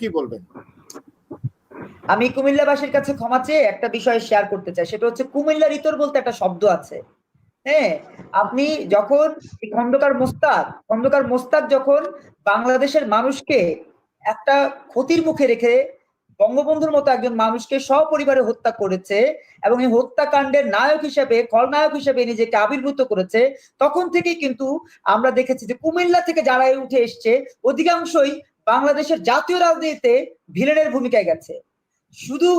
কি বলবেন? আমি কুমিল্লাবাসীর কাছে ক্ষমা চেয়ে একটা বিষয় শেয়ার করতে চাই। সেটা হচ্ছে কুমিল্লার ইতর বলতে একটা শব্দ আছে। হ্যাঁ আপনি যখন খন্দকার মোস্তাক খন্দকার মোস্তাক যখন বাংলাদেশের মানুষকে একটা ক্ষতির মুখে রেখে বঙ্গবন্ধুর মতো একজন মানুষকে সপরিবারে হত্যা করেছে এবং এই হত্যাকাণ্ডের নায়ক হিসেবে, খলনায়ক হিসেবে নিজেকে আবির্ভূত করেছে, তখন থেকেই কিন্তু আমরা দেখেছি যে কুমিল্লা থেকে যারা উঠে এসছে, অধিকাংশই বাংলাদেশের জাতীয় রাজনীতিতে ভিলেনের ভূমিকায় গেছে। শুধু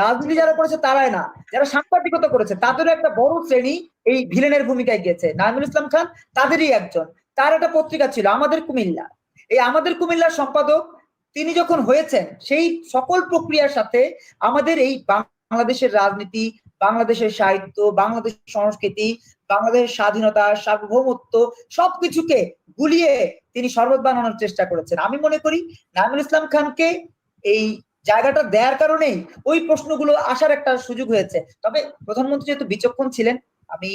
রাজনীতি যারা করেছে তারাই না, যারা সাংবাদিকতা করেছে, তাদেরও একটা বড় শ্রেণি এই ভিলেনের ভূমিকায় গেছে। নাজমুল ইসলাম খান তাদেরই একজন। তার একটা পত্রিকা ছিল, আমাদের কুমিল্লা। এই আমাদের কুমিল্লার সম্পাদক, তিনি যখন হয়েছেন, সেই সকল প্রক্রিয়ার সাথে আমাদের এই বাংলাদেশের রাজনীতি বাংলাদেশের সাহিত্য, বাংলাদেশের সংস্কৃতি, বাংলাদেশের স্বাধীনতা, সার্বভৌমত্ব সবকিছুকে গুলিয়ে তিনি শরবত বানানোর চেষ্টা করেছেন। আমি মনে করি নাজমুল ইসলাম খানকে এই জায়গাটা দেওয়ার কারণেই ওই প্রশ্নগুলো আসার একটা সুযোগ হয়েছে। তবে প্রধানমন্ত্রী যেহেতু বিচক্ষণ ছিলেন, আমি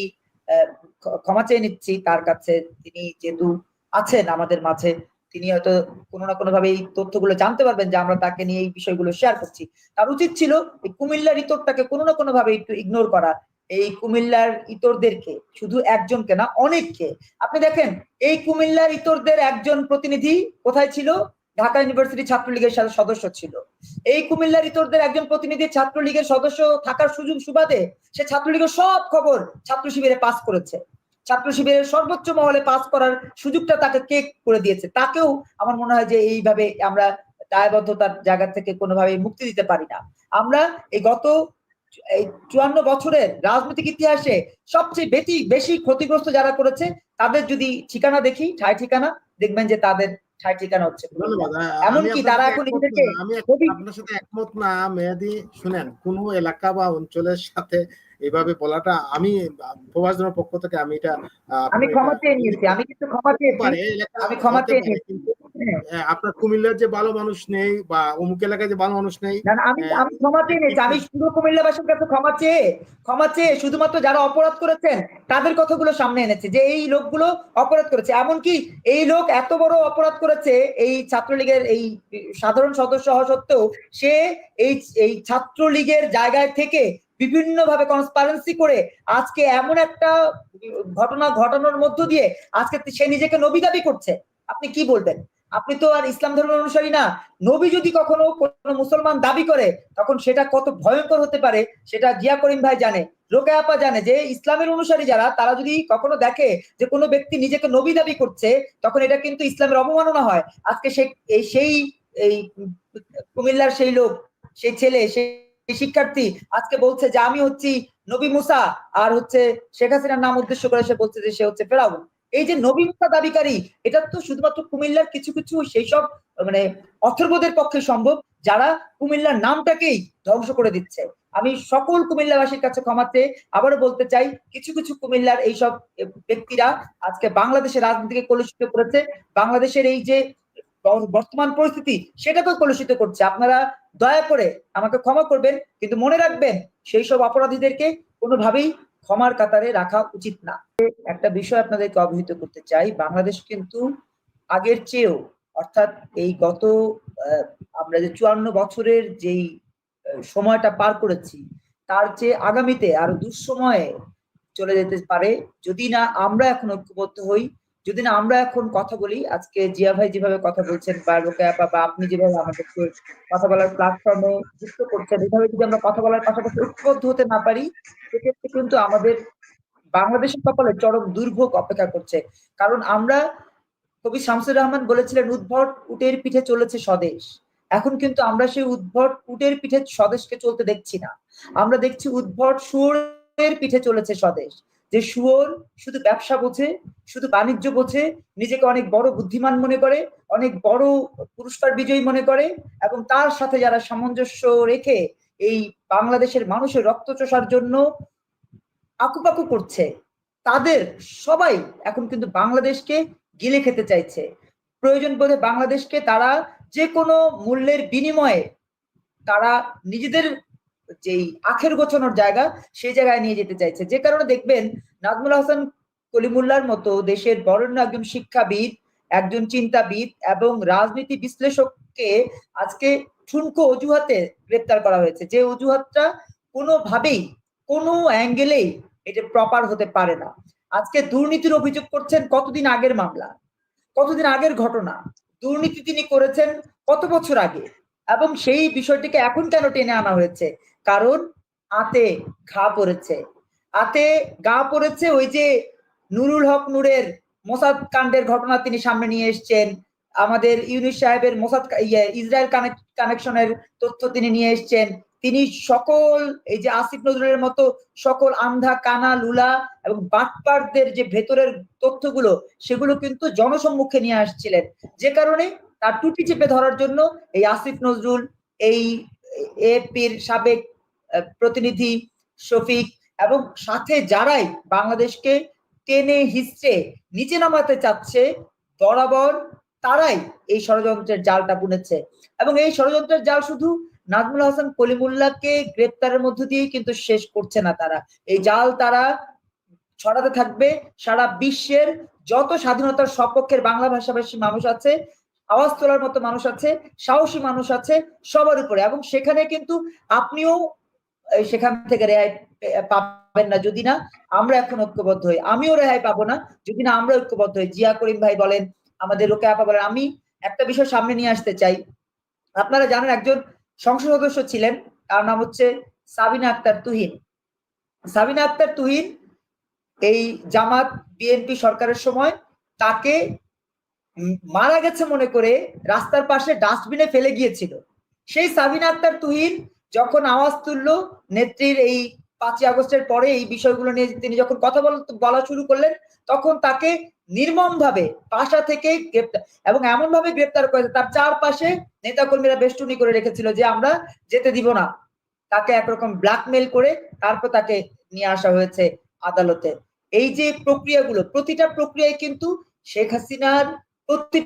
ক্ষমা চেয়ে নিচ্ছি। তার কাছে তিনি যেহেতু আছেন আমাদের মাঝে তিনি হয়তো কোনো না কোনো ভাবে এই তথ্যগুলো জানতে পারবেন যে আমরা তাকে নিয়ে এই বিষয়গুলো শেয়ার করছি। তার উচিত ছিল এই কুমিল্লার ইতরটাকে কোনো না কোনো ভাবে একটু ইগনোর করা। এই কুমিল্লার ইতরদেরকে, শুধু একজনকে না, অনেককে। আপনি দেখেন, এই কুমিল্লার ইতরদের একজন প্রতিনিধি কোথায় ছিল? ঢাকা ইউনিভার্সিটি ছাত্রলীগের সাথে সদস্য ছিল। এই কুমিল্লার ইতরদের একজন প্রতিনিধি ছাত্রলীগের সদস্য থাকার সুযোগ সুবাদে সে ছাত্রলীগের সব খবর ছাত্র শিবিরে পাস করেছে। ছাত্র শিবিরের সর্বোচ্চ মহলে পাস করার সুযোগটা তাকে কে করে দিয়েছে? তাকেও আমার মনে হয় যে এইভাবে আমরা দায়বদ্ধতার জায়গা থেকে কোনোভাবে মুক্তি দিতে পারি না। আমরা এই গত এই চুয়ান্ন বছরের রাজনৈতিক ইতিহাসে সবচেয়ে বেশি বেশি ক্ষতিগ্রস্ত যারা করেছে তাদের যদি ঠিকানা দেখি ঠাই ঠিকানা দেখবেন যে তাদের ঠাই ঠিকানা হচ্ছে। এমনকি তারা এখন নিজেদেরকে আমি আপনার সাথে একমত না মেয়াদি শুনেন কোন এলাকা বা অঞ্চলের সাথে এইভাবে বলাটা আমি প্রবাসনের পক্ষ থেকে আমি এটা আমি ক্ষমা চেয়ে নিয়েছি আমি কিন্তু ক্ষমা চেয়েছি পারে, আমি ক্ষমা চেয়ে নিয়েছি হ্যাঁ। আহ, আপনার কুমিল্লার যে ভালো মানুষ নেই বা অমুক এলাকায় যে ভালো মানুষ নেই আমি হ্যাঁ। আমি ক্ষমা চেয়ে নিয়েছি আমি শুধু কুমিল্লাবাসীর কাছে ক্ষমা চেয়ে ক্ষমা চেয়ে শুধুমাত্র যারা অপরাধ করেছেন তাদের কথাগুলো সামনে এনেছে যে এই লোকগুলো অপরাধ করেছে এমনকি এই লোক এত বড় অপরাধ করেছে এই ছাত্রলীগের এই সাধারণ সদস্য হওয়া সত্ত্বেও সে এই এই ছাত্রলীগের জায়গায় থেকে বিভিন্ন ভাবে কনসপারেন্সি করে আজকে এমন একটা ঘটনা ঘটানোর মধ্য দিয়ে আজকে সে নিজেকে নবী দাবি করছে। আপনি কি বলবেন? আপনি তো আর ইসলাম ধর্মের অনুসারী না। নবী যদি কখনো কোনো মুসলমান দাবি করে, তখন সেটা কত ভয়ঙ্কর হতে পারে, সেটা জিয়া করিম ভাই জানে, রোকেয়া আপা জানে যে ইসলামের অনুসারী যারা, তারা যদি কখনো দেখে যে কোনো ব্যক্তি নিজেকে নবী দাবি করছে, তখন এটা কিন্তু ইসলামের অবমাননা হয়। আজকে সে, এই সেই, এই কুমিল্লার সেই লোক, সেই ছেলে সেই শিক্ষার্থী আজকে বলছে যে আমি হচ্ছি নবী মুসা, আর হচ্ছে শেখ হাসিনার নাম উদ্দেশ্য করে সে বলছে যে সে হচ্ছে ফেরাউন। এই যে নবী মুসা দাবিকারী, এটা তো শুধুমাত্র কুমিল্লার কিছু কিছু সেই সব মানে অথর্বদের পক্ষে সম্ভব, যারা কুমিল্লার নামটাকেই ধ্বংস করে দিচ্ছে। আমি সকল কুমিল্লাবাসীর কাছে ক্ষমাতে আবারও বলতে চাই, কিছু কিছু কুমিল্লার এইসব ব্যক্তিরা আজকে বাংলাদেশের রাজনীতিকে কলুষিত করেছে। বাংলাদেশের এই যে বর্তমান পরিস্থিতি, সেটাকেও কলুষিত করছে। আপনারা দয়া করে আমাকে ক্ষমা করবেন, কিন্তু মনে রাখবেন সেই সব অপরাধীদেরকে কোনোভাবেই ক্ষমার কাতারে রাখা উচিত না। একটা বিষয় আপনাদেরকে অবহিত করতে চাই, বাংলাদেশ কিন্তু আগের চেয়েও, অর্থাৎ এই গত আমরা যে চুয়ান্ন বছরের যেই সময়টা পার করেছি, তার চেয়ে আগামীতে আরও দুঃসময়ে চলে যেতে পারে। যদি না আমরা এখন ঐক্যবদ্ধ হই যদি না আমরা এখন কথা বলি, আজকে জিয়া ভাই যেভাবে কথা বলছেন বা রোকেয়া বা আপনি যেভাবে আমাদেরকে কথা বলার প্ল্যাটফর্মে যুক্ত করছেন, এভাবে যদি আমরা কথা বলার পাশাপাশি ঐক্যবদ্ধ হতে না পারি, সেক্ষেত্রে কিন্তু আমাদের বাংলাদেশের কপালে চরম দুর্ভোগ অপেক্ষা করছে। কারণ আমরা কবি শামসুর রহমান বলেছিলেন, উদ্ভট উটের পিঠে চলেছে স্বদেশ। এখন কিন্তু আমরা সেই উদ্ভট উটের পিঠে স্বদেশকে চলতে দেখছি না। আমরা দেখছি উদ্ভট শুয়োরের পিঠে চলেছে স্বদেশ। যে শুয়োর শুধু ব্যবসা বোঝে, শুধু বাণিজ্য বোঝে, নিজেকে অনেক বড় বুদ্ধিমান মনে করে, অনেক বড় পুরস্কার বিজয়ী মনে করে এবং তার সাথে যারা সামঞ্জস্য রেখে এই বাংলাদেশের মানুষের রক্ত চষার জন্য আকুপাকু করছে, তাদের সবাই এখন কিন্তু বাংলাদেশকে গিলে খেতে চাইছে। প্রয়োজন বোধে বাংলাদেশকে তারা যে কোনো মূল্যের বিনিময়ে তারা নিজেদের যেই আখের গোছানোর জায়গা, সেই জায়গায় নিয়ে যেতে চাইছে। যে কারণে দেখবেন, নাজমুল হাসান কলিমুল্লার মতো দেশের বরেণ্য একজন শিক্ষাবিদ, একজন চিন্তাবিদ এবং রাজনীতি বিশ্লেষককে আজকে ঠুনকো অজুহাতে গ্রেপ্তার করা হয়েছে। যে অজুহাতটা কোনোভাবেই, কোনো অ্যাঙ্গেলেই এটা প্রপার হতে পারে না। আজকে দুর্নীতির অভিযোগ করছেন কতদিন আগের মামলা, কতদিন আগের ঘটনা, দুর্নীতি তিনি করেছেন কত বছর আগে, এবং সেই বিষয়টিকে এখন কেন টেনে আনা হয়েছে? কারণ আতে ঘা পড়েছে। আতে গা পড়েছে ওই যে নুরুল হক নূরের মোসাদ কাণ্ডের ঘটনা তিনি সামনে নিয়ে এসছেন। আমাদের ইউনিস সাহেবের মোসাদ ইয়ে, ইসরায়েল কানেকশনের তথ্য তিনি নিয়ে এসছেন। তিনি সকল এই যে আসিফ নজরুলের মতো সকল আন্ধা কানা লুলা এবং বাটপারদের যে ভেতরের তথ্যগুলো সেগুলো কিন্তু জনসম্মুখে নিয়ে আসছিলেন। যে কারণে তার টুটি চেপে ধরার জন্য এই আসিফ নজরুল এই এপির সাবেক প্রতিনিধি শফিক এবং সাথে যারাই বাংলাদেশকে টেনে হিস্ট্রে নিচে নামাতে চাচ্ছে, বরাবর তারাই এই ষড়যন্ত্রের জালটা বুনেছে। এবং এই ষড়যন্ত্রের জাল শুধু নাজমুল হাসান কলিমুল্লাহকে গ্রেপ্তারের মধ্য দিয়েই কিন্তু শেষ করছে না তারা। এই জাল তারা ছড়াতে থাকবে, সারা বিশ্বের যত স্বাধীনতার সপক্ষের বাংলা ভাষাভাষী মানুষ আছে, আওয়াজ তোলার মতো মানুষ আছে, সাহসী মানুষ আছে, সবার উপরে। এবং সেখানে কিন্তু আপনিও সেখান থেকে রেহাই পাবেন না। যদি না, আমরা এখন ঐক্যবদ্ধ হই। আমিও রেহাই পাবো না। যদি না, আমরা ঐক্যবদ্ধ হই। জিয়া করিম ভাই বলেন, আমাদের রোকে আপা বলেন, আমি একটা বিষয় সামনে নিয়ে আসতে চাই। আপনারা জানেন, একজন সংসদ সদস্য ছিলেন, তার নাম হচ্ছে সাবিনা আক্তার তুহিন। সাবিনা আক্তার তুহিন এই জামাত বিএনপি সরকারের সময় তাকে মারা গেছে মনে করে রাস্তার পাশে ডাস্টবিনে ফেলে গিয়েছিল। সেই সাবিনা আক্তার তুহিন যখন আওয়াজ তুললো, নেত্রীর এই পাঁচই আগস্টের পরে এই বিষয়গুলো নিয়ে তিনি যখন কথা বল- বলা শুরু করলেন, তখন তাকে নির্মম ভাবে বাসা থেকে গ্রেপ্তার, এবং এমন ভাবে গ্রেপ্তার করেছে, তার চারপাশে নেতাকর্মীরা বেষ্টনী করে রেখেছিল যে আমরা যেতে দিব না। তাকে একরকম ব্ল্যাকমেল করে তারপর তাকে নিয়ে আসা হয়েছে আদালতে। এই যে প্রক্রিয়াগুলো, প্রতিটা প্রক্রিয়ায় কিন্তু শেখ হাসিনার প্রতি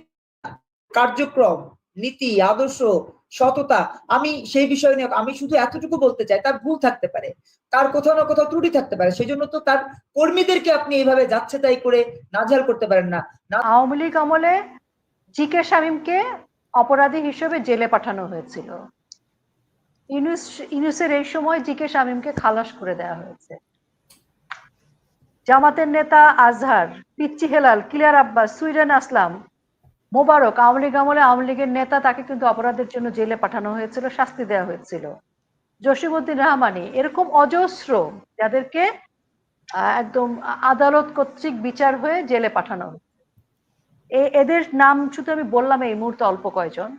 কার্যক্রম, নীতি, আদর্শ সততা, আমি সেই বিষয় নিয়ে, আমি শুধু এতটুকু বলতে চাই, তার ভুল থাকতে পারে, তার কোথাও না কোথাও ত্রুটি থাকতে পারে সেই জন্য তো তার কর্মীদেরকে আপনি এইভাবে যাচ্ছে তাই করে নাজেহাল করতে পারেন না। আওয়ামী লীগ আমলে জি কে শামীমকে অপরাধী হিসেবে জেলে পাঠানো হয়েছিল। ইউনুস, ইউনুসের এই সময় জি কে শামীমকে খালাস করে দেওয়া হয়েছে। জামাতের নেতা Azhar, Pichchi Helal, killer Abbas, Sweden Aslam Mobarak, Awami league আমলে আওয়ামী লীগের নেতা তাকে কিন্তু অপরাধের জন্য জেলে পাঠানো হয়েছিল, শাস্তি দেওয়া হয়েছিল। জসিমউদ্দিন রহমানি, এরকম অজস্র যাদেরকে একদম আদালত কর্তৃক বিচার হয়ে জেলে পাঠানো এদের নাম শুধু আমি বললাম এই মুহূর্তে অল্প কয়জন।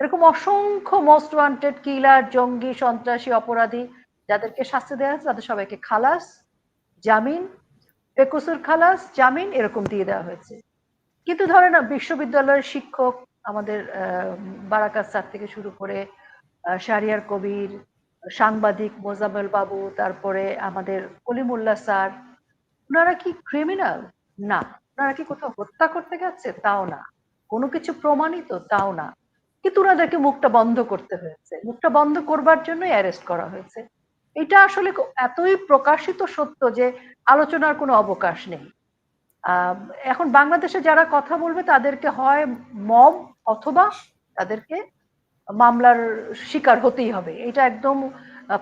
এরকম অসংখ্য মোস্ট ওয়ান্টেড কিলার জঙ্গি, সন্ত্রাসী, অপরাধী যাদেরকে শাস্তি দেওয়া হয়েছে, তাদের সবাইকে খালাস, জামিন বেকসুর খালাস, জামিন এরকম দিয়ে দেওয়া হয়েছে। কিন্তু ধরে না বিশ্ববিদ্যালয়ের শিক্ষক আমাদের বারাকাত স্যার থেকে শুরু করে আহ, শাহরিয়ার কবির সাংবাদিক মোজাম্মেল বাবু তারপরে আমাদের কলিমুল্লাহ স্যার ওনারা কি ক্রিমিনাল না। ওনারা কি কোথাও হত্যা করতে গেছে? তাও না। কোনো কিছু প্রমাণিত? তাও না। কিন্তু ওনাদেরকে মুখটা বন্ধ করতে হয়েছে। মুখটা বন্ধ করবার জন্যই অ্যারেস্ট করা হয়েছে। এটা আসলে এতই প্রকাশিত সত্য যে আলোচনার কোনো অবকাশ নেই। এখন বাংলাদেশে যারা কথা বলবে তাদেরকে হয় মব অথবা তাদেরকে মামলার শিকার হতেই হবে। এটা একদম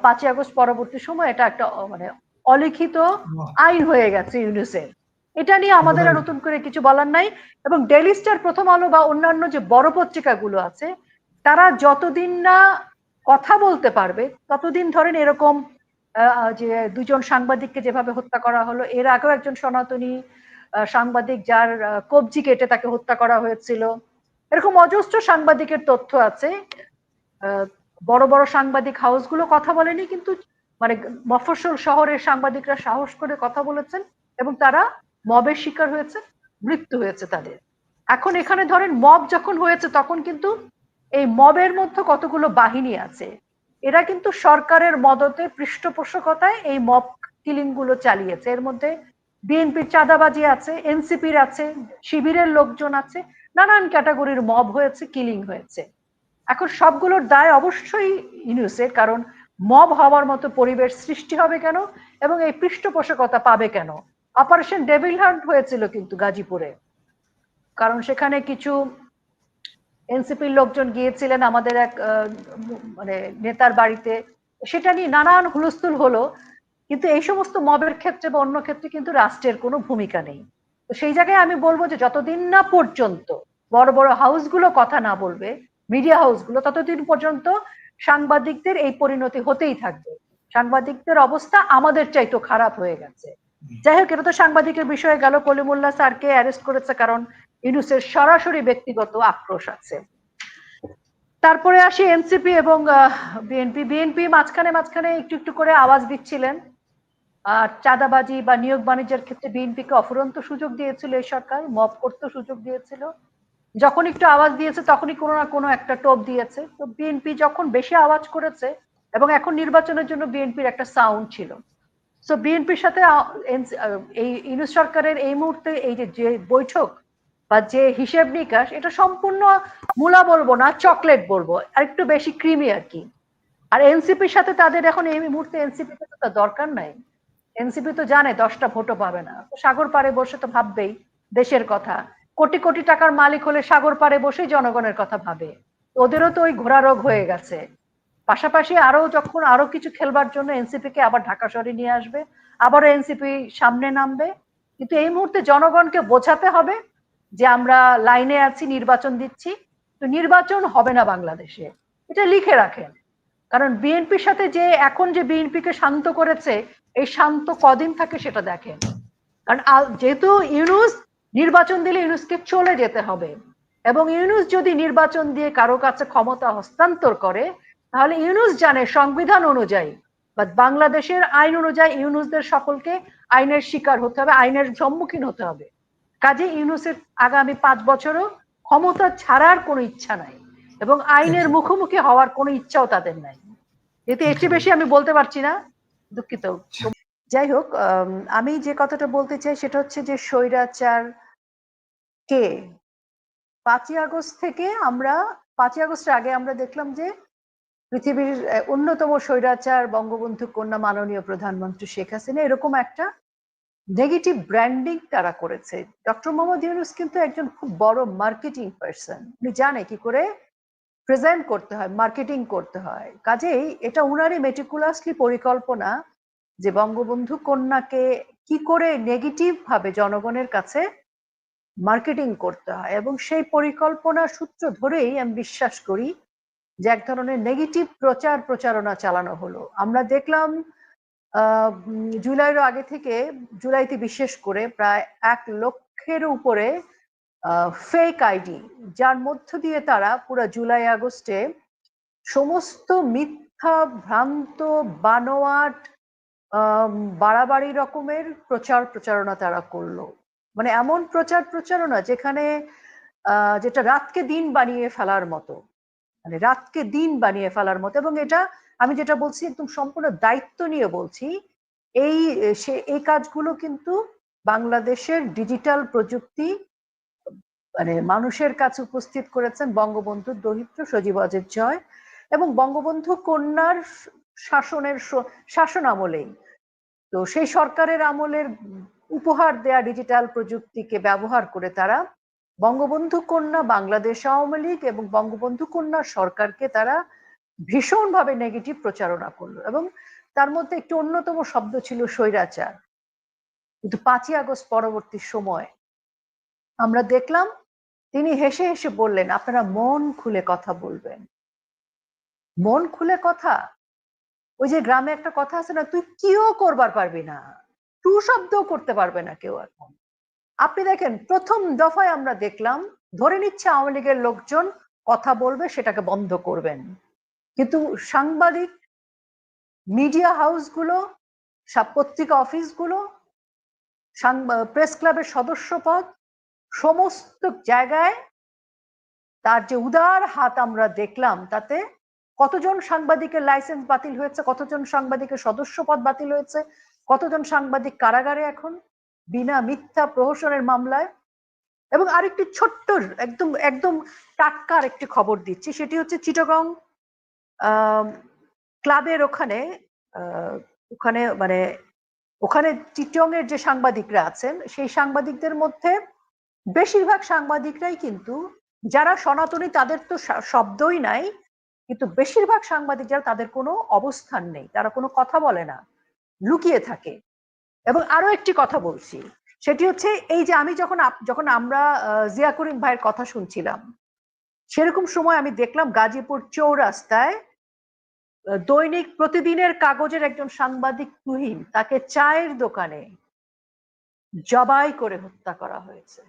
পাঁচই আগস্ট পরবর্তী সময় এটা একটা মানে অলিখিত আইন হয়ে গেছে ইউনিসেফ। এটা নিয়ে আমাদের আর নতুন করে কিছু বলার নাই। এবং ডেইলি স্টার প্রথম আলো বা অন্যান্য যে বড় পত্রিকাগুলো আছে তারা যতদিন না কথা বলতে পারবে ততদিন ধরেন এরকম আহ, যে দুজন সাংবাদিককে যেভাবে হত্যা করা হলো এর আগেও একজন সনাতনী সাংবাদিক যার কবজি কেটে তাকে হত্যা করা হয়েছিল। এরকম অজস্র সাংবাদিকের তথ্য আছে। বড় বড় সাংবাদিক হাউসগুলো কথা বলেনি, কিন্তু মানে মফস্বল শহরের সাংবাদিকরা সাহস করে কথা বলেছেন এবং তারা মবের শিকার হয়েছে, মৃত্যু হয়েছে তাদের। এখন এখানে ধরেন মব যখন হয়েছে, তখন কিন্তু এই মবের মধ্যে কতগুলো বাহিনী আছে? এরা কিন্তু সরকারের মদতে পৃষ্ঠপোষকতায় এই মব কিলিংগুলো চালিয়েছে। এর মধ্যে বিএনপির চাঁদাবাজি আছে, এনসিপির আছে, শিবিরের লোকজন আছে, নানান ক্যাটাগরির মব হয়েছে, কিলিং হয়েছে। এখন সবগুলোর দায় অবশ্যই ইউনুসের, কারণ মব হওয়ার মতো পরিবেশ সৃষ্টি হবে কেন এবং এই পৃষ্ঠপোষকতা পাবে কেন? অপারেশন ডেভিল হান্ট হয়েছিল কিন্তু গাজীপুরে। কারণ সেখানে কিছু এনসিপির লোকজন গিয়েছিলেন, আমাদের এক মানে নেতার বাড়িতে। সেটা নিয়ে নানান হুলস্থুল হলো। কিন্তু এই সমস্ত মবের ক্ষেত্রে বা অন্য ক্ষেত্রে কিন্তু রাষ্ট্রের কোনো ভূমিকা নেই। তো সেই জায়গায় আমি বলব যে যতদিন না পর্যন্ত বড় বড় হাউসগুলো কথা না বলবে, মিডিয়া হাউসগুলো, ততদিন পর্যন্ত সাংবাদিকদের এই পরিণতি হতেই থাকবে। সাংবাদিকদের অবস্থা আমাদের চাইতো খারাপ হয়ে গেছে। যাই হোক, এটা তো সাংবাদিকের বিষয়ে গেল। কলিমুল্লাহ স্যারকে অ্যারেস্ট করেছে কারণ ইউনুসের সরাসরি ব্যক্তিগত আক্রোশ আছে। তারপরে আসি এনসিপি এবং বিএনপি। বিএনপি মাঝখানে মাঝখানে একটু একটু করে আওয়াজ দিচ্ছিলেন। চাঁদাবাজি বা নিয়োগ বাণিজ্যের ক্ষেত্রে বিএনপিকে অফুরন্ত সুযোগ দিয়েছিল এই সরকার, মব করতে সুযোগ দিয়েছিল। যখন একটু আওয়াজ দিয়েছে, তখনই কোনো না কোনো একটা টোপ দিয়েছে। তো বিএনপি যখন বেশি আওয়াজ করেছে এবং এখন নির্বাচনের জন্য বিএনপির একটা সাউন্ড ছিল। সো বিএনপির সাথে এই ইউনুস সরকারের এই মুহূর্তে এই যে বৈঠক বা যে হিসেব নিকাশ, এটা সম্পূর্ণ মূলা বলব না চকলেট বলব, আর একটু বেশি ক্রিমি আর কি। আর এনসিপির সাথে তাদের এখন এই মুহূর্তে এনসিপি তে তো দরকার নাই। এনসিপি তো জানে দশটা ভোটও পাবে না। সাগর পারে বসে তো ভাববেই, দেশের কথা। কোটি কোটি টাকার মালিক হলে সাগর পারে বসেই জনগণের কথা ভাবে। ওদেরও তো ওই ঘোড়া রোগ হয়ে গেছে। পাশাপাশি আরও যখন আরও কিছু খেলবার জন্য এনসিপি কে আবার ঢাকা শহরে নিয়ে আসবে, আবারও এনসিপি সামনে নামবে। কিন্তু এই মুহূর্তে জনগণকে বোঝাতে হবে যে আমরা লাইনে আছি, নির্বাচন দিচ্ছি। তো নির্বাচন হবে না বাংলাদেশে। এটা লিখে রাখেন। কারণ বিএনপির সাথে যে এখন যে বিএনপি কে শান্ত করেছে, এই শান্ত কদিন থাকে সেটা দেখেন। কারণ যেহেতু ইউনুস, নির্বাচন দিলে ইউনুসকে চলে যেতে হবে। এবং ইউনুস যদি নির্বাচন দিয়ে কারও কাছে ক্ষমতা হস্তান্তর করে, তাহলে ইউনুস জানে সংবিধান অনুযায়ী, বা বাংলাদেশের আইন অনুযায়ী ইউনুসদের সকলকে আইনের শিকার হতে হবে, আইনের সম্মুখীন হতে হবে। কাজে ইউনুসের আগামী পাঁচ বছরও ক্ষমতা ছাড়ার কোনো ইচ্ছা নাই। এবং আইনের মুখোমুখি হওয়ার কোনো ইচ্ছাও তাদের নাই। এতে চেয়ে বেশি আমি বলতে পারছি না দুঃখিত। যাই হোক আম, আমি যে কথাটা বলতে চাই সেটা হচ্ছে যে স্বৈরাচার কে? পাঁচই আগস্ট থেকে আমরা পাঁচই আগস্টের আগে আমরা দেখলাম যে পৃথিবীর অন্যতম স্বৈরাচার বঙ্গবন্ধু কন্যা মাননীয় প্রধানমন্ত্রী শেখ হাসিনা এরকম একটা নেগেটিভ ব্র্যান্ডিং তারা করেছে। ডক্টর মোহাম্মদ ইউনুস কিন্তু একজন খুব বড় মার্কেটিং পার্সন উনি জানে কি করে প্রেজেন্ট করতে হয় মার্কেটিং করতে হয়। কাজেই এটা উনারই মেটিকুলাসলি পরিকল্পনা যে বঙ্গবন্ধু কন্যাকে কি করে নেগেটিভ ভাবে জনগণের কাছে মার্কেটিং করতে হয় এবং সেই পরিকল্পনা সূত্র ধরেই আমি বিশ্বাস করি যে এক ধরনের নেগেটিভ প্রচার প্রচারণা চালানো হলো। আমরা দেখলাম জুলাইয়ের আগে থেকে, জুলাইতে বিশেষ করে প্রায় এক লক্ষের উপরে ফেক আইডি যার মধ্য দিয়ে তারা পুরো জুলাই আগস্টে সমস্ত মিথ্যা, ভ্রান্ত, বানোয়াট বাড়াবাড়ি রকমের প্রচার প্রচারণা তারা করল। মানে এমন প্রচার প্রচারণা যেখানে যেটা রাতকে দিন বানিয়ে ফেলার মতো। মানে রাতকে দিন বানিয়ে ফেলার মতো। এবং এটা আমি যেটা বলছি, একদম সম্পূর্ণ দায়িত্ব নিয়ে বলছি, এই, সে, এই কাজগুলো কিন্তু বাংলাদেশের ডিজিটাল প্রযুক্তি মানে মানুষের কাছে উপস্থিত করেছেন বঙ্গবন্ধুর দরিদ্র সজীব অজের জয় এবং বঙ্গবন্ধু কন্যার শাসনের শাসন আমলেই। তো সেই সরকারের আমলের উপহার দেয়া ডিজিটাল প্রযুক্তিকে ব্যবহার করে তারা বঙ্গবন্ধু কন্যা বাংলাদেশ আওয়ামী লীগ এবং বঙ্গবন্ধু কন্যা সরকারকে তারা ভীষণভাবে নেগেটিভ প্রচারণা করল এবং তার মধ্যে একটি অন্যতম শব্দ ছিল স্বৈরাচার। কিন্তু পাঁচই আগস্ট পরবর্তী সময় আমরা দেখলাম তিনি হেসে হেসে বললেন, আপনারা মন খুলে কথা বলবেন। মন খুলে কথা? ওই যে গ্রামে একটা কথা আছে না, তুই কিও করবার পারবি না? টু শব্দও করতে পারবে না কেউ এখন। আপনি দেখেন, প্রথম দফায় আমরা দেখলাম, ধরে নিচ্ছে আওয়ামী লীগের লোকজন কথা বলবে, সেটাকে বন্ধ করবেন। কিন্তু সাংবাদিক, মিডিয়া হাউসগুলো পত্রিকা অফিসগুলো প্রেস ক্লাবের সদস্য পদ সমস্ত জায়গায় তার যে উদার হাত আমরা দেখলাম, তাতে কতজন সাংবাদিকের লাইসেন্স বাতিল হয়েছে, কতজন সাংবাদিকের সদস্য পদ বাতিল হয়েছে, কতজন সাংবাদিক কারাগারে এখন বিনা মিথ্যা প্রহসনের মামলায়? এবং আরেকটি ছোট্ট, একদম একদম টাটকার একটি খবর দিচ্ছি, সেটি হচ্ছে চিটগং ক্লাবের ওখানে ওখানে মানে ওখানে চিটং এর যে সাংবাদিকরা আছেন, সেই সাংবাদিকদের মধ্যে বেশিরভাগ সাংবাদিকরাই কিন্তু, যারা সনাতনী তাদের তো শব্দই নাই, কিন্তু বেশিরভাগ সাংবাদিক যারা তাদের কোনো অবস্থান নেই, তারা কোনো কথা বলে না, লুকিয়ে থাকে। এবং আরও একটি কথা বলছি, সেটি হচ্ছে এই যে আমি যখন যখন আমরা জিয়া করিম ভাইয়ের কথা শুনছিলাম, সেরকম সময় আমি দেখলাম গাজীপুর চৌরাস্তায় দৈনিক প্রতিদিনের কাগজের একজন সাংবাদিক তুহিন তাকে চায়ের দোকানে জবাই করে হত্যা করা হয়েছে।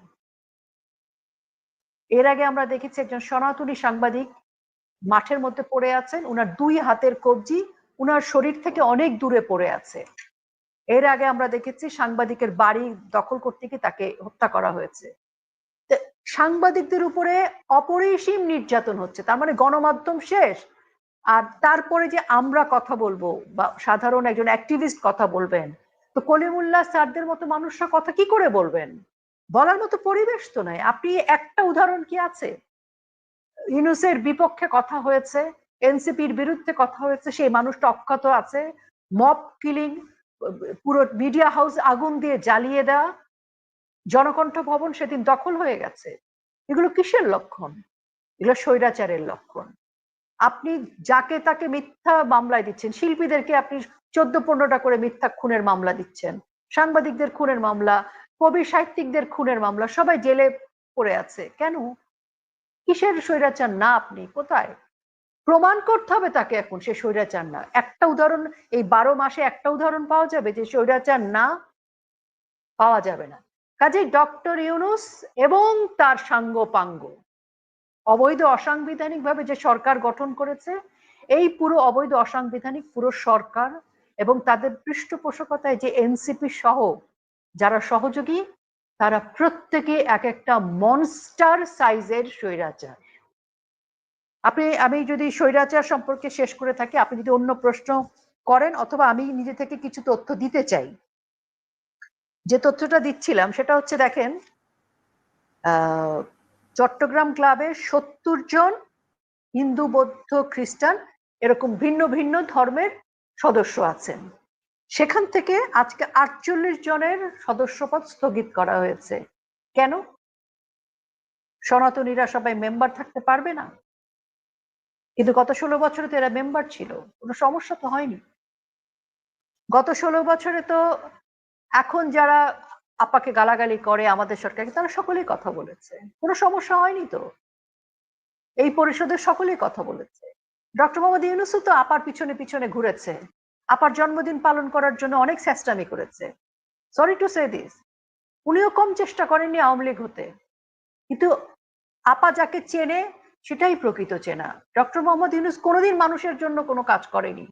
এর আগে আমরা দেখেছি একজন সনাতনী সাংবাদিক মাঠের মধ্যে পড়ে আছেন, উনার দুই হাতের কবজি, উনার শরীর থেকে অনেক দূরে পড়ে আছে। এর আগে আমরা দেখেছি সাংবাদিকের বাড়ি দখল করতে গিয়ে তাকে হত্যা করা হয়েছে। সাংবাদিকদের উপরে অপরিসীম নির্যাতন হচ্ছে, তার মানে গণমাধ্যম শেষ। আর তারপরে যে আমরা কথা বলব বা সাধারণ একজন অ্যাক্টিভিস্ট কথা বলবেন, তো কলিমুল্লাহ স্যারদের মতো মানুষরা কথা কি করে বলবেন? বলার মতো পরিবেশ তো নাই। আপনি একটা উদাহরণ কি আছে? ইউনুসের বিপক্ষে কথা হয়েছে, এনসিপির বিরুদ্ধে কথা হয়েছে, সেই মানুষটা অক্ষত আছে, মব কিলিং, পুরো মিডিয়া হাউস আগুন দিয়ে জ্বালিয়ে দেওয়া, জনকণ্ঠ ভবন সেদিন দখল হয়ে গেছে। এগুলো কিসের লক্ষণ? এগুলো স্বৈরাচারের লক্ষণ। আপনি যাকে তাকে মিথ্যা মামলায় দিচ্ছেন, শিল্পীদেরকে আপনি চোদ্দ পনেরোটা করে মিথ্যা খুনের মামলা দিচ্ছেন, সাংবাদিকদের খুনের মামলা কবি সাহিত্যিকদের খুনের মামলা, সবাই জেলে পড়ে আছে। কেন? কিসের স্বৈরাচার? না, আপনি কোথায়? প্রমাণ করতে হবে তাকে এখন, সে স্বৈরাচার না। একটা উদাহরণ, এই বারো মাসে একটা উদাহরণ পাওয়া যাবে যে স্বৈরাচার না পাওয়া যাবে না। কাজেই ডক্টর ইউনুস এবং তার সাঙ্গ পাঙ্গ অবৈধ অসাংবিধানিক ভাবে যে সরকার গঠন করেছে, এই পুরো অবৈধ অসাংবিধানিক পুরো সরকার এবং তাদের পৃষ্ঠপোষকতায় যে এনসিপি সহ যারা সহযোগী, তারা প্রত্যেকে এক একটা মনস্টার সাইজের স্বৈরাচার। আপনি, আমি যদি স্বৈরাচার সম্পর্কে শেষ করে থাকি, আপনি যদি অন্য প্রশ্ন করেন অথবা আমি নিজে থেকে কিছু তথ্য দিতে চাই, যে তথ্যটা দিচ্ছিলাম সেটা হচ্ছে দেখেন চট্টগ্রাম ক্লাবে সত্তর জন হিন্দু, বৌদ্ধ, খ্রিস্টান এরকম ভিন্ন ভিন্ন ধর্মের সদস্য আছেন। সেখান থেকে আজকে আটচল্লিশ জনের সদস্যপদ স্থগিত করা হয়েছে। কেন? সনাতনীরা সবাই মেম্বার থাকতে পারবে না। কিন্তু গত ষোলো বছরে তো এরা মেম্বার ছিল, কোনো সমস্যা তো হয়নি। গত ষোলো বছরে তো এখন যারা আপাকে গালাগালি করে আমাদের সরকারকে, তারা সকলেই কথা বলেছে। কোনো সমস্যা হয়নি তো? এই পরিষদের সকলেই কথা বলেছে। ডক্টর মোহাম্মদ ইউনুসও তো আপার পিছনে পিছনে ঘুরেছে। আপার জন্মদিন পালন করার জন্য অনেক চেষ্টামি করেছে। সরি টু সে দিস উনিও কম চেষ্টা করেননি আওয়ামী লীগ হতে। কিন্তু আপা যাকে চেনে, সেটাই প্রকৃত চেনা। ডক্টর মোহাম্মদ ইউনুস কোনোদিন মানুষের জন্য কোনো কাজ করেনি।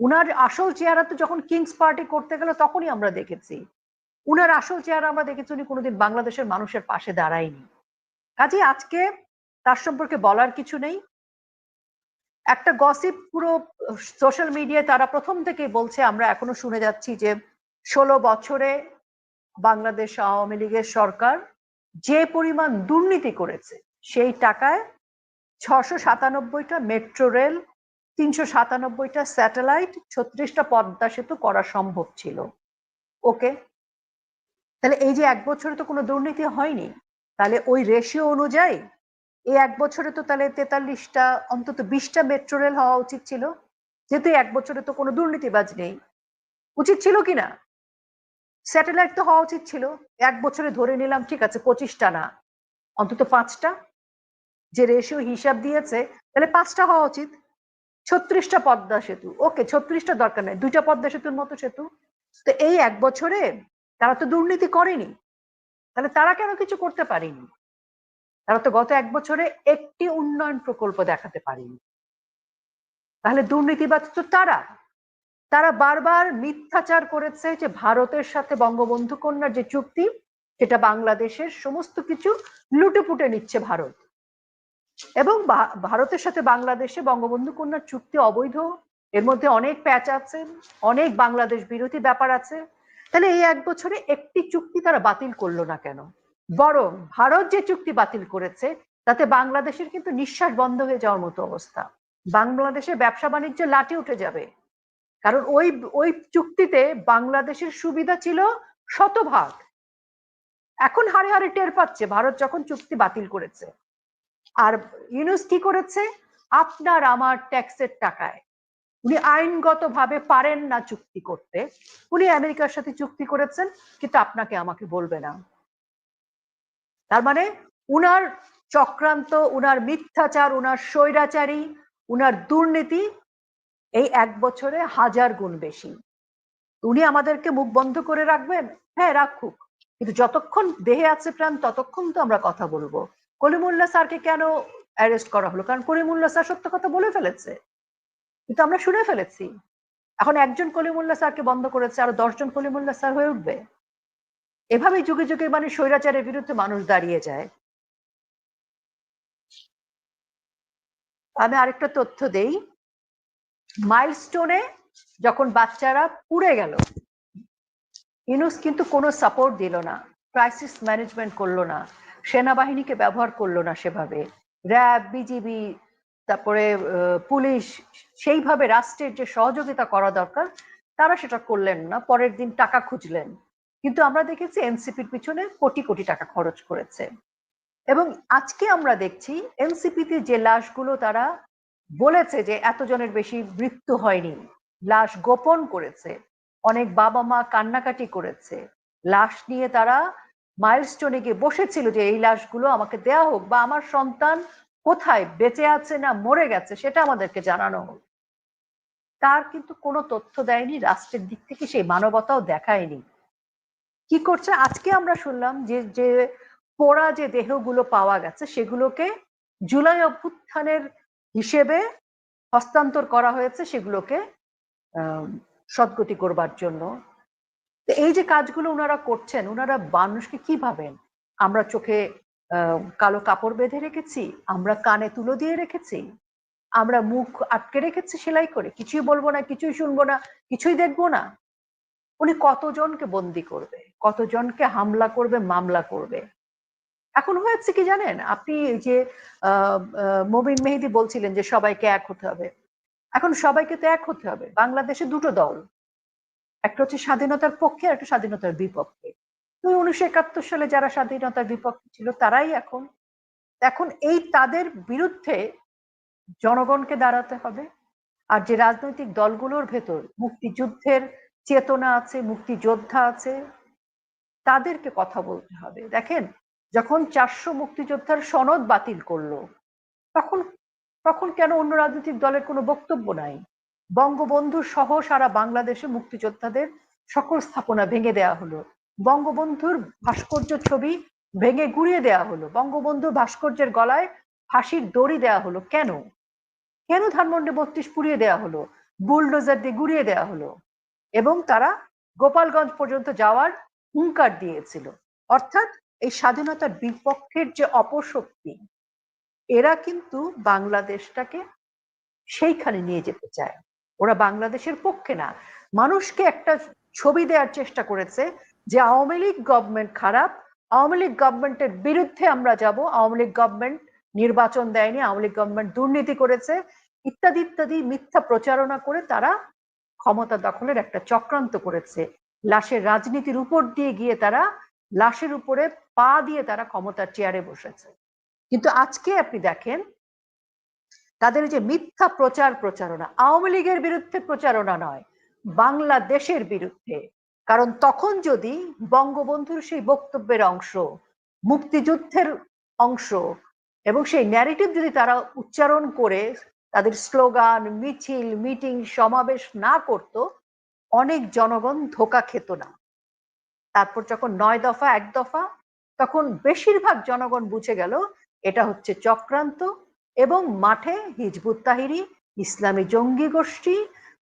উনার আসল চেহারা তো যখন কিংস পার্টি করতে গেল, তখনই আমরা দেখেছি। উনার আসল চেহারা আমরা দেখেছি, উনি কোনোদিন বাংলাদেশের মানুষের পাশে দাঁড়ায়নি। কাজে আজকে তার সম্পর্কে বলার কিছু নেই। একটা গসিপ পুরো সোশ্যাল মিডিয়ায় তারা প্রথম থেকে বলছে, আমরা এখনও শুনে যাচ্ছি যে ষোলো বছরে বাংলাদেশ আওয়ামী লীগের সরকার যে পরিমাণ দুর্নীতি করেছে, সেই টাকায় ছশো সাতানব্বইটা মেট্রো রেল তিনশো সাতানব্বইটা স্যাটেলাইট ছত্রিশটা পদ্মা সেতু করা সম্ভব ছিল। ওকে? তাহলে এই যে এক বছরে তো কোনো দুর্নীতি হয়নি, তাহলে ওই রেশিও অনুযায়ী এই এক বছরে তো তাহলে তেতাল্লিশটা, অন্তত বিশটা মেট্রো রেল হওয়া উচিত ছিল। যেহেতু এক বছরে তো কোনো দুর্নীতিবাজ নেই। উচিত ছিল কি না? স্যাটেলাইট তো হওয়া উচিত ছিল। এক বছরে ধরে নিলাম, ঠিক আছে, পঁচিশটা না। অন্তত পাঁচটা। যে রেশিও হিসাব দিয়েছে, তাহলে পাঁচটা হওয়া উচিত। ছত্রিশটা পদ্মা সেতু। ওকে ছত্রিশটা দরকার নেই। দুইটা পদ্মা সেতুর মতো সেতু। তো এই এক বছরে তারা তো দুর্নীতি করেনি। তাহলে তারা কেন কিছু করতে পারেনি? তারা তো গত এক বছরে একটি উন্নয়ন প্রকল্প দেখাতে পারেনি। তাহলে দুর্নীতিবাদ তো তারা। তারা বারবার মিথ্যাচার করেছে যে ভারতের সাথে বঙ্গবন্ধু কন্যার যে চুক্তি, সেটা বাংলাদেশের সমস্ত কিছু লুটেপুটে নিচ্ছে ভারত। এবং ভারতের সাথে বাংলাদেশে বঙ্গবন্ধু কন্যার চুক্তি অবৈধ, এর মধ্যে অনেক প্যাচ আছে, অনেক বাংলাদেশ বিরোধী ব্যাপার আছে। তাহলে এই এক বছরে একটি চুক্তি তারা বাতিল করল না কেন? বরং ভারত যে চুক্তি বাতিল করেছে, তাতে বাংলাদেশের কিন্তু নিঃশ্বাস বন্ধ হয়ে যাওয়ার মতো অবস্থা। বাংলাদেশের ব্যবসা বাণিজ্য লাটে উঠে যাবে। কারণ ওই ওই চুক্তিতে বাংলাদেশের সুবিধা ছিল শতভাগ। এখন হারে হারে টের পাচ্ছে ভারত যখন চুক্তি বাতিল করেছে। আর ইউনুস কি করেছে? আপনার আমার ট্যাক্সের টাকায়। উনি আইনগতভাবে পারেন না চুক্তি করতে। উনি আমেরিকার সাথে চুক্তি করেছেন, কিন্তু আপনাকে আমাকে বলবে না। তার মানে উনার চক্রান্ত, উনার মিথ্যাচার, উনার স্বৈরাচারী, উনার দুর্নীতি এই এক বছরে হাজার গুণ বেশি। উনি আমাদেরকে মুখ বন্ধ করে রাখবেন? হ্যাঁ রাখুক। কিন্তু যতক্ষণ দেহে আছে প্রাণ, ততক্ষণ তো আমরা কথা বলব। কলিমুল্লা স্যারকে কেন অ্যারেস্ট করা হলো? কারণ কলিমুল্লা স্যার সত্য কথা বলে ফেলেছে। কিন্তু আমরা শুনে ফেলেছি। এখন একজন কলিমুল্লাহ স্যারকে বন্ধ করেছে, আরও দশজন কলিমুল্লা স্যার হয়ে উঠবে? এভাবেই যুগে যুগে মানে স্বৈরাচারের বিরুদ্ধে মানুষ দাঁড়িয়ে যায়। আমি আরেকটা তথ্য দেই। মাইলস্টোনে যখন বাচ্চারা পুড়ে গেল, ইনুস কিন্তু কোনো সাপোর্ট দিল না, ক্রাইসিস ম্যানেজমেন্ট করল না, সেনাবাহিনীকে ব্যবহার করল না সেভাবে। র্যাব, বিজিবি, তারপরে পুলিশ, সেইভাবে রাষ্ট্রের যে সহযোগিতা করা দরকার, তারা সেটা করলেন না, পরের দিন টাকা খুঁজলেন। কিন্তু আমরা দেখেছি এনসিপির পিছনে কোটি কোটি টাকা খরচ করেছে। এবং আজকে আমরা দেখছি এনসিপিতে যে লাশগুলো তারা বলেছে যে এতজনের বেশি মৃত্যু হয়নি, লাশ গোপন করেছে, অনেক বাবা মা কান্নাকাটি করেছে, লাশ নিয়ে তারা মাইলস্টোনে গিয়ে বসেছিল যে এই লাশগুলো আমাকে দেয়া হোক বা আমার সন্তান কোথায়, বেঁচে আছে না মরে গেছে সেটা আমাদেরকে জানানো হোক। তার কিন্তু কোনো তথ্য দেয়নি, রাষ্ট্রের দিক থেকে সেই মানবতাও দেখায়নি। কি করছে? আজকে আমরা শুনলাম যে যে পোড়া যে দেহগুলো পাওয়া গেছে, সেগুলোকে জুলাই অভ্যুত্থানের হিসেবে হস্তান্তর করা হয়েছে, সেগুলোকে সদ্গতি করবার জন্য। এই যে কাজগুলো ওনারা করছেন ওনারা মানুষকে কি ভাবেন? আমরা চোখে কালো কাপড় বেঁধে রেখেছি? আমরা কানে তুলো দিয়ে রেখেছি? আমরা মুখ আটকে রেখেছি সেলাই করে? কিছুই বলব না, কিছুই শুনব না, কিছুই দেখব না? উনি কতজনকে বন্দি করবে? কতজনকে হামলা করবে, মামলা করবে? এখন হয়েছে কি জানেন? আপনি যে মবিন মেহেদি বলছিলেন যে সবাইকে এক হতে হবে। এখন সবাইকে তো এক হতে হবে। বাংলাদেশে দুটো দল। একটা হচ্ছে স্বাধীনতার পক্ষে, আর একটা স্বাধীনতার বিপক্ষে। উনিশশো একাত্তর সালে যারা স্বাধীনতার বিপক্ষে ছিল, তারাই এখন। এখন এই তাদের বিরুদ্ধে জনগণকে দাঁড়াতে হবে। আর যে রাজনৈতিক দলগুলোর ভেতর মুক্তিযুদ্ধের চেতনা আছে, মুক্তিযোদ্ধা আছে, তাদেরকে কথা বলতে হবে। দেখেন, যখন চারশো মুক্তিযোদ্ধার সনদ বাতিল করল, তখন তখন কেন অন্য রাজনৈতিক দলের কোনো বক্তব্য নাই? বঙ্গবন্ধু সহ সারা বাংলাদেশে মুক্তিযোদ্ধাদের সকল স্থাপনা ভেঙে দেওয়া হলো। বঙ্গবন্ধুর ভাস্কর্য ছবি ভেঙে গুড়িয়ে দেওয়া হলো। বঙ্গবন্ধুর ভাস্কর্যের গলায় ফাঁসির দড়ি দেওয়া হলো। কেন? কেন ধানমন্ডে বত্রিশ পুড়িয়ে দেওয়া হলো? বুলডোজার দিয়ে গুড়িয়ে দেওয়া হলো। এবং তারা গোপালগঞ্জ পর্যন্ত যাওয়ার হুঙ্কার দিয়েছিল। অর্থাৎ এই স্বাধীনতার বিপক্ষের যে অপশক্তি, এরা কিন্তু বাংলাদেশটাকে সেইখানে নিয়ে যেতে চায়। ওরা বাংলাদেশের পক্ষে না। মানুষকে একটা ছবি দেওয়ার চেষ্টা করেছে যে আওয়ামী লীগ গভর্নমেন্ট খারাপ, আওয়ামী লীগ গভর্নমেন্টের বিরুদ্ধে আমরা যাব। আওয়ামী লীগ গভর্নমেন্ট নির্বাচন দেয়নি, আওয়ামী লীগ গভর্নমেন্ট দুর্নীতি করেছে, ইত্যাদি ইত্যাদি মিথ্যা প্রচারণা করে তারা ক্ষমতা দখলের একটা চক্রান্ত করেছে। লাশের রাজনীতির উপর দিয়ে গিয়ে তারা, লাশের উপরে পা দিয়ে তারা ক্ষমতার চেয়ারে বসেছে। কিন্তু আজকে আপনি দেখেন, তাদের যে মিথ্যা প্রচার প্রচারণা, আওয়ামী লীগের বিরুদ্ধে প্রচারণা নয়, বাংলাদেশের বিরুদ্ধে। কারণ তখন যদি বঙ্গবন্ধুর সেই বক্তব্যের অংশ, মুক্তিযুদ্ধের অংশ এবং সেই ন্যারেটিভ যদি তারা উচ্চারণ করে তাদের স্লোগান, মিছিল, মিটিং সমাবেশ না করত, অনেক জনগণ ধোকা খেত না। তারপর যখন নয় দফা, এক দফা, তখন বেশিরভাগ জনগণ বুঝে গেল এটা হচ্ছে চক্রান্ত এবং মাঠে হিজবুত তাহিরি, ইসলামী জঙ্গি গোষ্ঠী,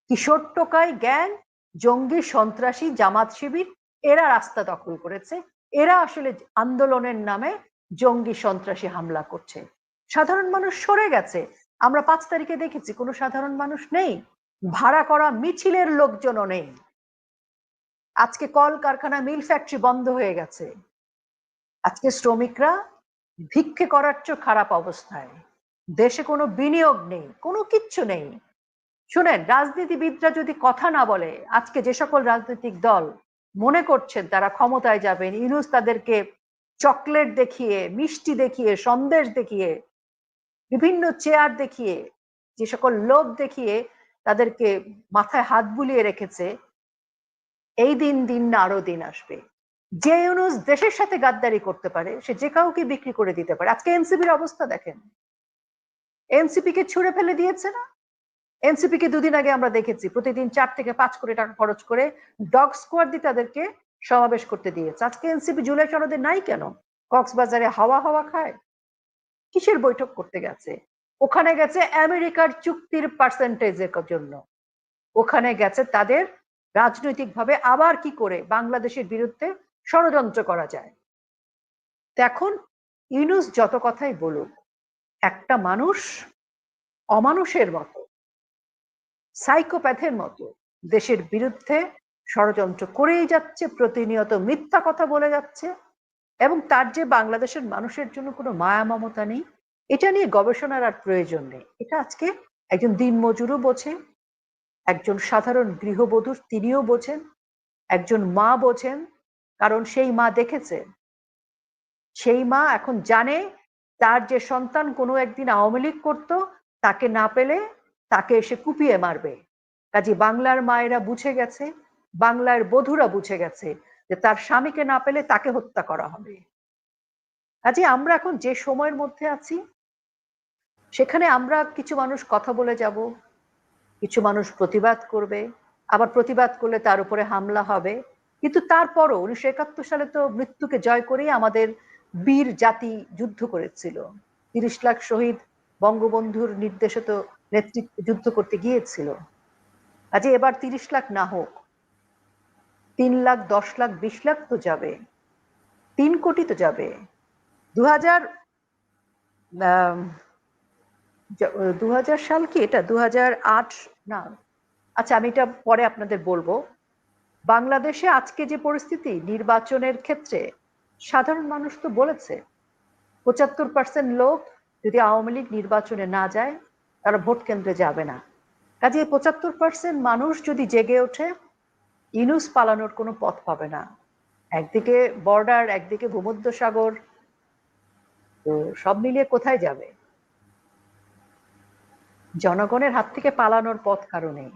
কিশোর টোকাই গ্যাং, জঙ্গি সন্ত্রাসী জামাত শিবির, এরা রাস্তা দখল করেছে। এরা আসলে আন্দোলনের নামে জঙ্গি সন্ত্রাসী হামলা করছে। সাধারণ মানুষ সরে গেছে। আমরা পাঁচ তারিখে দেখেছি, কোনো সাধারণ মানুষ নেই, ভাড়া করা মিছিলের লোকজনও নেই। আজকে কল কারখানা মিল ফ্যাক্টরি বন্ধ হয়ে গেছে। আজকে শ্রমিকরা ভিক্ষে করার চেয়ে খারাপ অবস্থায়। দেশে কোনো বিনিয়োগ নেই, কোনো কিচ্ছু নেই। শুনেন, রাজনীতিবিদরা যদি কথা না বলে, আজকে যে সকল রাজনৈতিক দল মনে করছেন তারা ক্ষমতায় যাবেন, ইনুস তাদেরকে চকলেট দেখিয়ে, মিষ্টি দেখিয়ে, সন্দেশ দেখিয়ে বিভিন্ন চেয়ার দেখিয়ে, যে সকল লোভ দেখিয়ে তাদেরকে মাথায় হাত বুলিয়ে রেখেছে, এই দিন দিন না আরও দিন আসবে। যে ইউনুস দেশের সাথে গাদ্দারি করতে পারে, সে যে কাউকে বিক্রি করে দিতে পারে। আজকে এনসিপির অবস্থা দেখেন। এনসিপি কে ছুড়ে ফেলে দিয়েছে না? এনসিপি কে দুদিন আগে আমরা দেখেছি, প্রতিদিন চার থেকে পাঁচ কোটি টাকা খরচ করে ডগ স্কোয়াড দিয়ে তাদেরকে সমাবেশ করতে দিয়েছে। আজকে এনসিপি জুলাই সনদে নাই কেন? কক্সবাজারে হাওয়া হাওয়া খায়। কিসের বৈঠক করতে গেছে? ওখানে গেছে আমেরিকার চুক্তির পার্সেন্টেজের জন্য। ওখানে গেছে তাদের রাজনৈতিকভাবে আবার কি করে বাংলাদেশের বিরুদ্ধে ষড়যন্ত্র করা যায়। এখন ইউনুস যত কথাই বলুক, একটা মানুষ অমানুষের মতো, সাইকোপ্যাথের মতো দেশের বিরুদ্ধে ষড়যন্ত্র করেই যাচ্ছে, প্রতিনিয়ত মিথ্যা কথা বলে যাচ্ছে। এবং তার যে বাংলাদেশের মানুষের জন্য কোনো মায়া মমতা নেই, এটা নিয়ে গবেষণার আর প্রয়োজন নেই। এটা আজকে একজন দিনমজুরও বোঝে একজন সাধারণ গৃহবধূ তিনিও বোঝেন, একজন মা বোঝেন, কারণ সেই মা দেখেছে। সেই মা এখন জানে তার যে সন্তান কোনো একদিন আওয়ামী লীগ করত, তাকে না পেলে তাকে এসে কুপিয়ে মারবে। কাজে বাংলার মায়েরা বুঝে গেছে, বাংলার বধুরা বুঝে গেছে যে তার স্বামীকে না পেলে তাকে হত্যা করা হবে। কাজে আমরা এখন যে সময়ের মধ্যে আছি সেখানে আমরা কিছু মানুষ কথা বলে যাব কিছু মানুষ প্রতিবাদ করবে আবার প্রতিবাদ করলে তার উপরে হামলা হবে। কিন্তু তারপরও উনিশশো একাত্তর সালে তো মৃত্যুকে জয় করেই আমাদের বীর জাতি যুদ্ধ করেছিল। তিরিশ লাখ শহীদ বঙ্গবন্ধুর নির্দেশিত নেতৃত্ব যুদ্ধ করতে গিয়েছিল। কাজে এবার তিরিশ লাখ না হোক তিন লাখ, দশ লাখ, বিশ লাখ তো যাবে। তিন কোটি তো যাবে। দু হাজার দু হাজার সাল কি এটা? দু আট, না। আচ্ছা আমি এটা পরে আপনাদের বলব। বাংলাদেশে আজকে যে পরিস্থিতি, নির্বাচনের ক্ষেত্রে, সাধারণ মানুষ তো বলেছে, পঁচাত্তর পার্সেন্ট লোক যদি আওয়ামী লীগ নির্বাচনে না যায়, তারা ভোট কেন্দ্রে যাবে না। কাজে পঁচাত্তর পার্সেন্ট মানুষ যদি জেগে ওঠে ইনুস পালানোর কোনো পথ পাবে না। একদিকে বর্ডার, একদিকে ভূমধ্য সাগর তো সব মিলিয়ে কোথায় যাবে? জনগণের হাত থেকে পালানোর পথ কারও নেই।